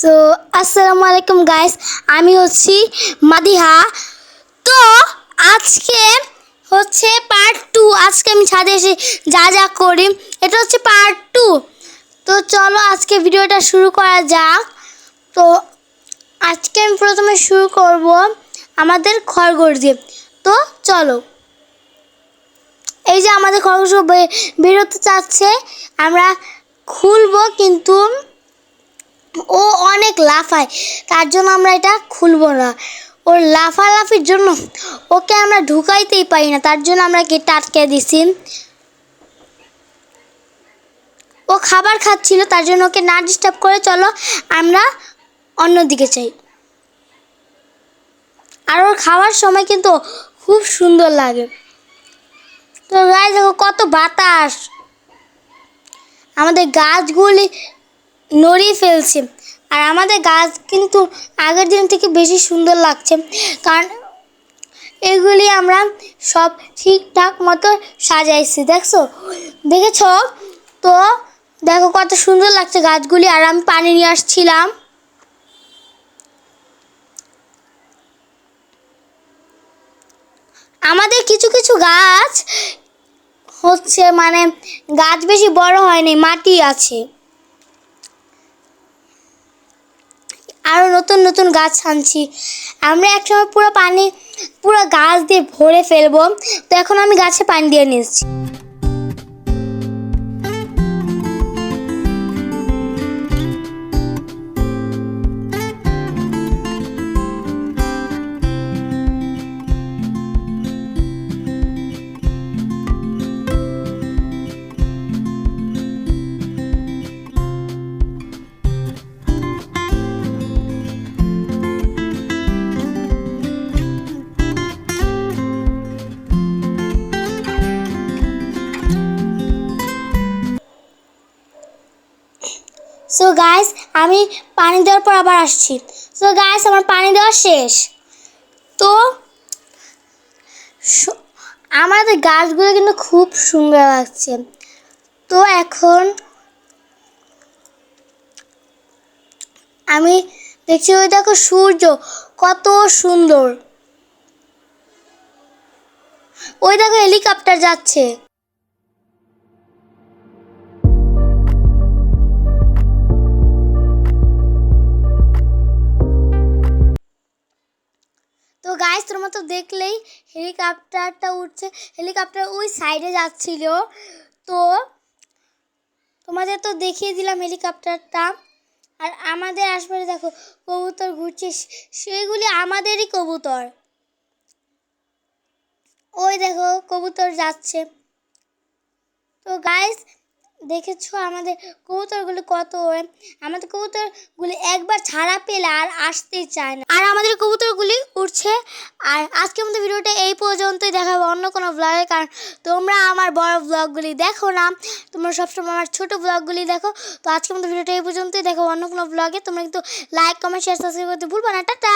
So আসসালামু আলাইকুম guys আমি হচ্ছি মাদিহা। তো, আজকে হচ্ছে পার্ট টু আজকে আমি ছাদে এসে যা যা করি, এটা হচ্ছে পার্ট টু তো, চলো আজকে ভিডিওটা শুরু করা যাক। তো, আজকে আমি প্রথমে শুরু করব আমাদের খরগোশ দিয়ে। তো, চলো। এই যে আমাদের বে- বেরোতে চাচ্ছে, আমরা খুলবো কিন্তু ও অনেক লাফায়। তার জন্য আমরা এটা খুলবো না। ওর লাফালাফির জন্য ওকে আমরা ঢুকাইতেই পারি না। তার জন্য আমরা গেটটা আটকে দিছি। ও খাবার খাচ্ছিল, তার জন্য ওকে না ডিস্টার্ব করে চলো আমরা অন্যদিকে চাই আর ওর খাওয়ার সময় কিন্তু খুব সুন্দর লাগে। তো গাই দেখো কত বাতাস। আমাদের গাছগুলি নড়িয়ে ফেলছে। আর আমাদের গাছ কিন্তু আগের দিন থেকে বেশি সুন্দর লাগছে। কারণ এগুলি আমরা সব ঠিকঠাক মতো সাজাইছি, দেখছ? দেখেছ? তো দেখো কত সুন্দর লাগছে গাছগুলি। আর আমি পানি নিয়ে আসছিলাম। আমাদের কিছু কিছু গাছ হচ্ছে মানে গাছ বেশি বড় হয়নি, মাটি আছে। নতুন গাছ আনছি। আমরা একসময় পুরো পানি, পুরো গাছ দিয়ে ভরে ফেলব। তো এখন আমি গাছে পানি দিয়ে নিচ্ছি। সো গাইস আমি পানি দেওয়ার পর আবার আসছি। সো গাইস আমার পানি দেওয়া শেষ। তো আমাদের গাছগুলো কিন্তু খুব সুন্দর লাগছে। তো এখন আমি দেখছি ওই দেখো সূর্য, কত সুন্দর। ওই দেখো হেলিকপ্টার যাচ্ছে। গাইস তোমার তো দেখলেই হেলিকপ্টারটা উঠছে। হেলিকপ্টার ওই সাইডে যাচ্ছিল। তো তোমাদের তো দেখিয়ে দিলাম হেলিকপ্টারটা। আর আমাদের আশপাশে দেখো, কবুতর ঘুরছে। সে- সেগুলি আমাদেরই কবুতর। ওই দেখো, কবুতর যাচ্ছে। তো গাইস দেখেছ আমাদের কবুতরগুলো কত? আমাদের কবুতরগুলি একবার ছাড়া পেলে আর আসতেই চায় না। আর আমাদের কবুতরগুলি উঠছে আর আজকের মতো ভিডিওটা এই পর্যন্তই। দেখাবো অন্য কোনো ব্লগে কারণ তোমরা আমার বড় ব্লগগুলি দেখো না। তোমরা সবসময় আমার ছোট ব্লগগুলি দেখো। তো আজকের মতো ভিডিওটা এই পর্যন্তই। দেখো অন্য কোনো ব্লগে তোমরা কিন্তু লাইক কমেন্ট শেয়ার সাবস্ক্রাইব করতে ভুলবো না। টাটা!